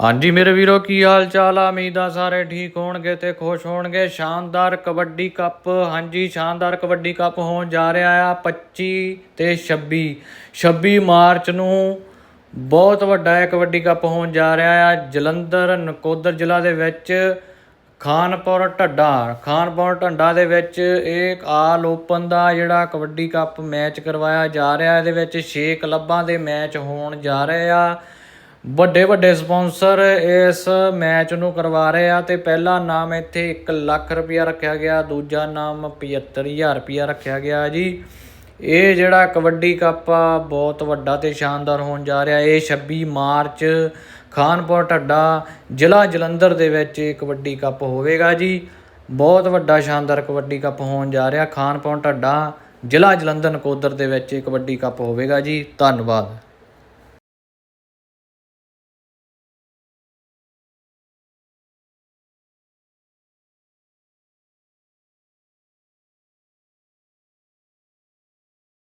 ਹਾਂਜੀ ਮੇਰੇ ਵੀਰੋ, ਕੀ ਹਾਲ ਚਾਲ ਆ? ਉਮੀਦ ਆ ਸਾਰੇ ਠੀਕ ਹੋਣਗੇ ਤੇ ਖੁਸ਼ ਹੋਣਗੇ। ਸ਼ਾਨਦਾਰ ਕਬੱਡੀ ਕੱਪ, ਹਾਂਜੀ, ਸ਼ਾਨਦਾਰ ਕਬੱਡੀ ਕੱਪ ਹੋਣ ਜਾ ਰਿਹਾ ਆ 25 ਤੇ 26 26 ਮਾਰਚ ਨੂੰ ਬਹੁਤ ਵੱਡਾ ਇਹ ਕਬੱਡੀ ਕੱਪ ਹੋਣ ਜਾ ਰਿਹਾ ਆ। ਜਲੰਧਰ, ਨਕੋਦਰ ਜ਼ਿਲ੍ਹਾ ਦੇ ਵਿੱਚ ਖਾਨਪੁਰ ਢੱਡਾ। ਖਾਨਪੁਰ ਢੱਡਾ ਦੇ ਵਿੱਚ ਇਹ ਆਲ ਓਪਨ ਦਾ ਜਿਹੜਾ ਕਬੱਡੀ ਕੱਪ ਮੈਚ ਕਰਵਾਇਆ ਜਾ ਰਿਹਾ। ਇਹਦੇ ਵਿੱਚ 6 ਕਲੱਬਾਂ ਦੇ ਮੈਚ ਹੋਣ ਜਾ ਰਹੇ ਆ। ਵੱਡੇ ਵੱਡੇ ਸਪਾਂਸਰ ਇਸ ਮੈਚ ਨੂੰ ਕਰਵਾ ਰਹੇ ਆ ਤੇ ਪਹਿਲਾ ਨਾਮ ਇੱਥੇ 1 ਲੱਖ ਰੁਪਇਆ ਰੱਖਿਆ ਗਿਆ, ਦੂਜਾ ਨਾਮ 75000 ਰੁਪਇਆ ਰੱਖਿਆ ਗਿਆ ਜੀ। ਇਹ ਜਿਹੜਾ ਕਬੱਡੀ ਕੱਪ ਆ, ਬਹੁਤ ਵੱਡਾ ਤੇ ਸ਼ਾਨਦਾਰ ਹੋਣ ਜਾ ਰਿਹਾ। ਇਹ 26 ਮਾਰਚ ਖਾਨਪੁਰ ਢੱਡਾ ਜ਼ਿਲ੍ਹਾ ਜਲੰਧਰ ਦੇ ਵਿੱਚ ਇਹ ਕਬੱਡੀ ਕੱਪ ਹੋਵੇਗਾ ਜੀ। ਬਹੁਤ ਵੱਡਾ ਸ਼ਾਨਦਾਰ ਕਬੱਡੀ ਕੱਪ ਹੋਣ ਜਾ ਰਿਹਾ। ਖਾਨਪੁਰ ਢੱਡਾ ਜ਼ਿਲ੍ਹਾ ਜਲੰਧਰ ਨਕੋਦਰ ਦੇ ਵਿੱਚ ਇਹ ਕਬੱਡੀ ਕੱਪ ਹੋਵੇਗਾ ਜੀ। ਧੰਨਵਾਦ।